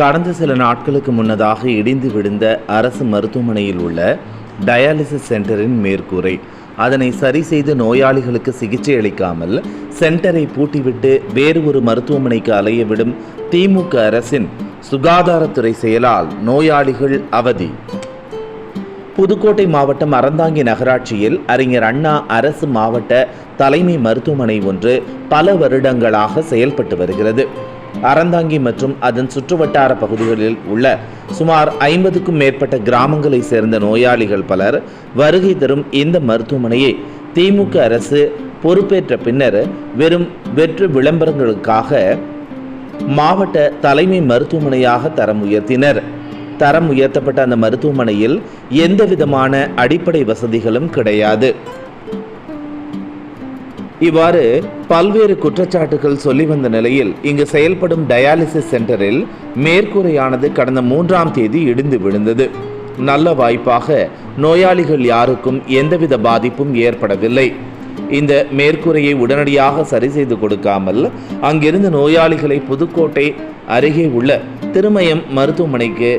கடந்த சில நாட்களுக்கு முன்னதாக இடிந்து விழுந்த அரசு மருத்துவமனையில் உள்ள டயாலிசிஸ் சென்டரின் மேற்கூரை. அதனை சரி செய்து நோயாளிகளுக்கு சிகிச்சை அளிக்காமல் சென்டரை பூட்டிவிட்டு வேறு ஒரு மருத்துவமனைக்கு அலைய விடும் திமுக அரசின் சுகாதாரத்துறை செயலால் நோயாளிகள் அவதி. புதுக்கோட்டை மாவட்டம் அறந்தாங்கி நகராட்சியில் அறிஞர் அண்ணா அரசு மாவட்ட தலைமை மருத்துவமனை ஒன்று பல வருடங்களாக செயல்பட்டு வருகிறது. அறந்தாங்கி மற்றும் அதன் சுற்றுவட்டார பகுதிகளில் உள்ள சுமார் ஐம்பதுக்கும் மேற்பட்ட கிராமங்களை சேர்ந்த நோயாளிகள் பலர் வருகை தரும் இந்த மருத்துவமனையை திமுக அரசு பொறுப்பேற்ற பின்னர் வெறும் வெற்று விளம்பரங்களுக்காக மாவட்ட தலைமை மருத்துவமனையாக தரம் உயர்த்தினர். தரம் உயர்த்தப்பட்ட அந்த மருத்துவமனையில் எந்தவிதமான அடிப்படை வசதிகளும் கிடையாது. இவ்வாறு பல்வேறு குற்றச்சாட்டுகள் சொல்லி வந்த நிலையில் இங்கு செயல்படும் டயாலிசிஸ் சென்டரில் மேற்கூரையானது கடந்த மூன்றாம் தேதி இடிந்து விழுந்தது. நல்ல வாய்ப்பாக நோயாளிகள் யாருக்கும் எந்தவித பாதிப்பும் ஏற்படவில்லை. இந்த மேற்கூரையை உடனடியாக சரி செய்து கொடுக்காமல் அங்கிருந்த நோயாளிகளை புதுக்கோட்டை அருகே உள்ள திருமயம் மருத்துவமனைக்கு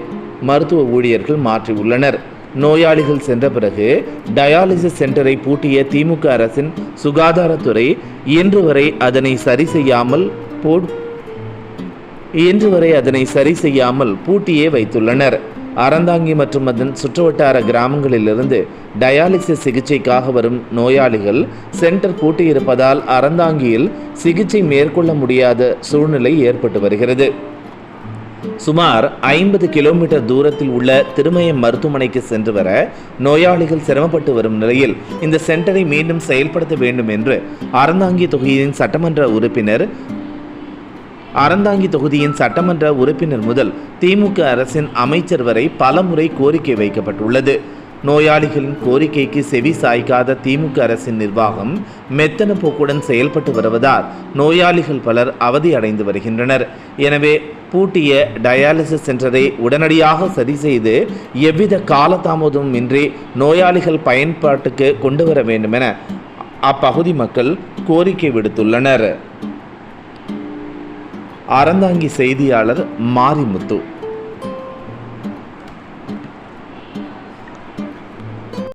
மருத்துவ ஊழியர்கள் மாற்றியுள்ளனர். நோயாளிகள் சென்ற பிறகு டயாலிசிஸ் சென்டரை பூட்டிய திமுக அரசின் சுகாதாரத்துறை இன்று வரை அதனை சரி செய்யாமல் போட் இன்று வரை அதனை சரி செய்யாமல் பூட்டியே வைத்துள்ளனர். அறந்தாங்கி மற்றும் அதன் சுற்றுவட்டார கிராமங்களிலிருந்து டயாலிசிஸ் சிகிச்சைக்காக வரும் நோயாளிகள் சென்டர் பூட்டியிருப்பதால் அறந்தாங்கியில் சிகிச்சை மேற்கொள்ள முடியாத சூழ்நிலை ஏற்பட்டு வருகிறது. சுமார் ஐம்பது கிலோமீட்டர் தூரத்தில் உள்ள திருமயம் மருத்துவமனைக்கு சென்று வர நோயாளிகள் சிரமப்பட்டு வரும் நிலையில் இந்த சென்டரை மீண்டும் செயல்படுத்த வேண்டும் என்று அறந்தாங்கி தொகுதியின் சட்டமன்ற உறுப்பினர் அறந்தாங்கி தொகுதியின் சட்டமன்ற உறுப்பினர் முதல் திமுக அரசின் அமைச்சர் வரை பலமுறை கோரிக்கை வைக்கப்பட்டுள்ளது. நோயாளிகளின் கோரிக்கைக்கு செவி சாய்க்காத திமுக அரசின் நிர்வாகம் மெத்தன போக்குடன் செயல்பட்டு வருவதால் நோயாளிகள் பலர் அவதி அடைந்து வருகின்றனர். எனவே பூட்டிய டயாலிசிஸ் சென்டரை உடனடியாக சரி செய்து எவ்வித காலதாமதமும் இன்றி நோயாளிகள் பயன்பாட்டுக்கு கொண்டு வர வேண்டும் என அப்பகுதி மக்கள் கோரிக்கை விடுத்துள்ளனர். அறந்தாங்கி செய்தியாளர் மாரிமுத்து.